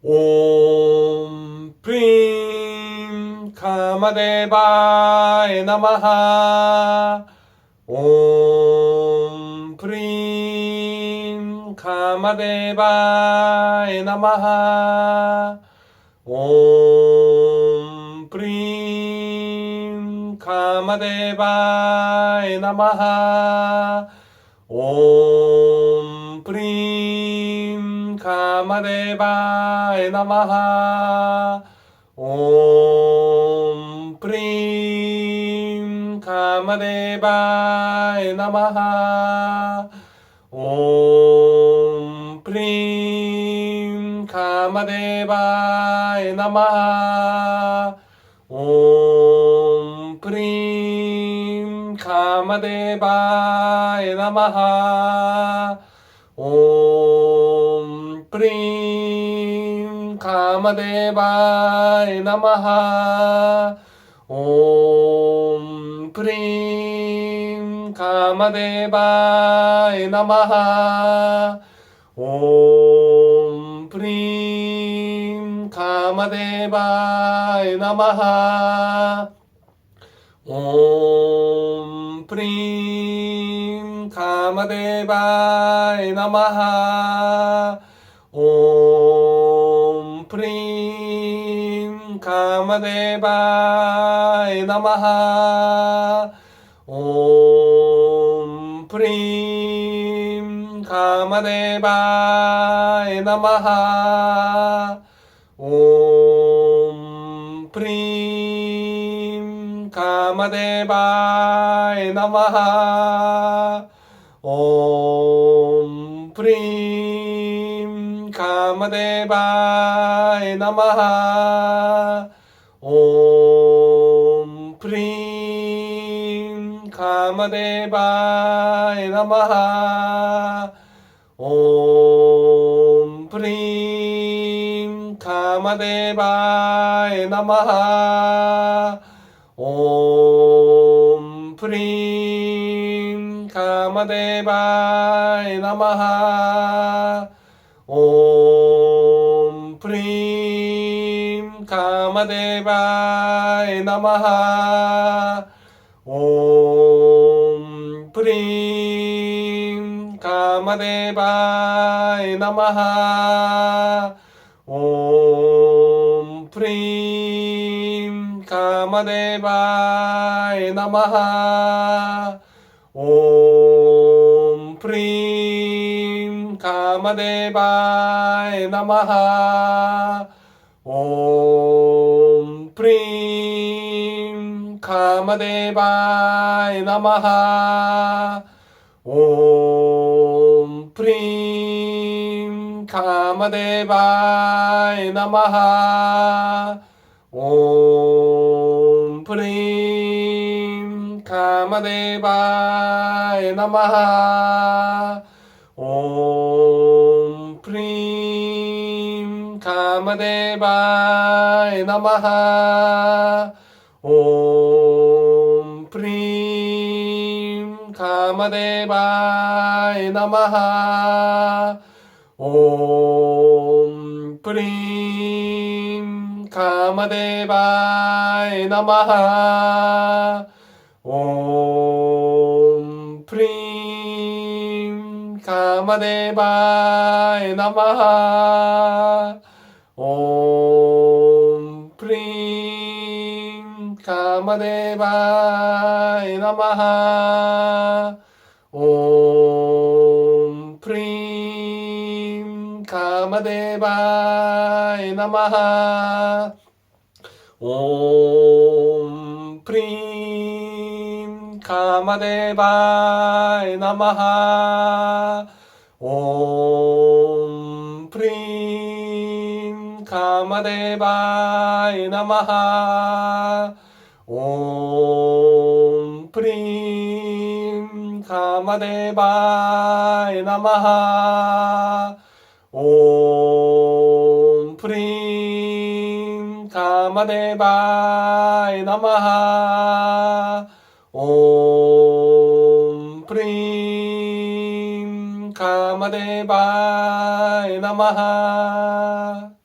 옴 프림 카마데바에 나마하. 옴 프림 카마데바에 나마하. 옴 프림 카마데바에 나마하. 옴 프림 카마데바에 나마하. 옴 프림 카마데바에 나마하. 옴 프림 카마데바에 나마하. 옴 프림 카마데바에 나마하. 옴 Vamadevaya Namaha. Om Prim Kamadevaya Namaha. Om Prim Kamadevaya Namaha. Om Prim Kamadevaya Namaha. Om Mahadevaya Namaha Om Prim Kamadevaya Namaha. Om Prim Kamadevaya Namaha. Om Prim कामदेवाय नमः 옴 프림 가마데바에 나마하 옴 프림 가마데바에 나마하 옴 프림 가마데바에 나마하 옴 कामदेवाय नमः ॐ प्रीं कामदेवाय नमः ॐ प्रीं कामदेवाय नमः ॐ प्रीं कामदेवाय नमः ஓம் ப்ரீம் காமதேவாய நமஹா ஓம் ப்ரீம் காமதேவாய நமஹா ஓம் ப்ரீம் காமதேவாய நமஹா ஓம் ப்ரீம் वामदेवाय नमः ॐ प्रीं कामदेवाय नमः ॐ प्रीं कामदेवाय नमः ॐ प्रीं कामदेवाय नमः 옴 프림 가마데바에 나마하 옴 프림 가마데바에 나마하 옴 프림 가마데바에 나마하 옴 카마데바에 나마하 옴 프림 카마데바에 나마하 옴 프림 카마데바에 나마하 옴 프림 카마데바에 나마하